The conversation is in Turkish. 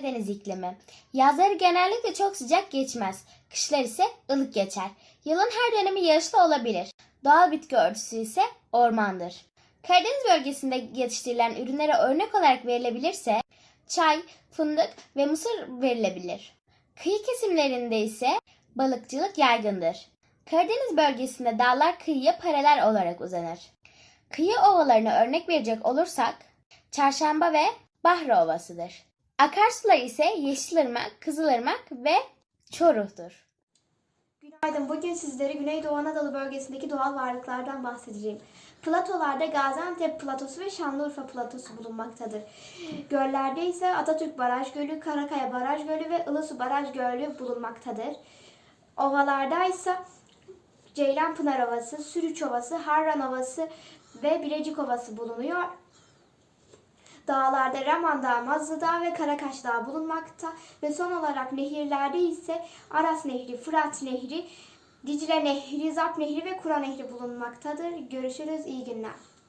Karadeniz iklimi. Yazları genellikle çok sıcak geçmez. Kışlar ise ılık geçer. Yılın her dönemi yağışlı olabilir. Doğal bitki örtüsü ise ormandır. Karadeniz bölgesinde yetiştirilen ürünlere örnek olarak verilebilirse çay, fındık ve mısır verilebilir. Kıyı kesimlerinde ise balıkçılık yaygındır. Karadeniz bölgesinde dağlar kıyıya paralel olarak uzanır. Kıyı ovalarına örnek verecek olursak Çarşamba ve Bahri Ovası'dır. Akarsular ise Yeşilırmak, Kızılırmak ve Çoruh'tur. Günaydın. Bugün sizlere Güneydoğu Anadolu bölgesindeki doğal varlıklardan bahsedeceğim. Platolarda Gaziantep platosu ve Şanlıurfa platosu bulunmaktadır. Göllerde ise Atatürk Baraj Gölü, Karakaya Baraj Gölü ve Ilısu Baraj Gölü bulunmaktadır. Ovalarda ise Ceylanpınar Ovası, Sürüç Ovası, Harran Ovası ve Birecik Ovası bulunuyor. Dağlarda Raman Dağı, Mazlı Dağı ve Karakaş Dağı bulunmakta ve son olarak nehirlerde ise Aras Nehri, Fırat Nehri, Dicle Nehri, Zap Nehri ve Kura Nehri bulunmaktadır. Görüşürüz, iyi günler.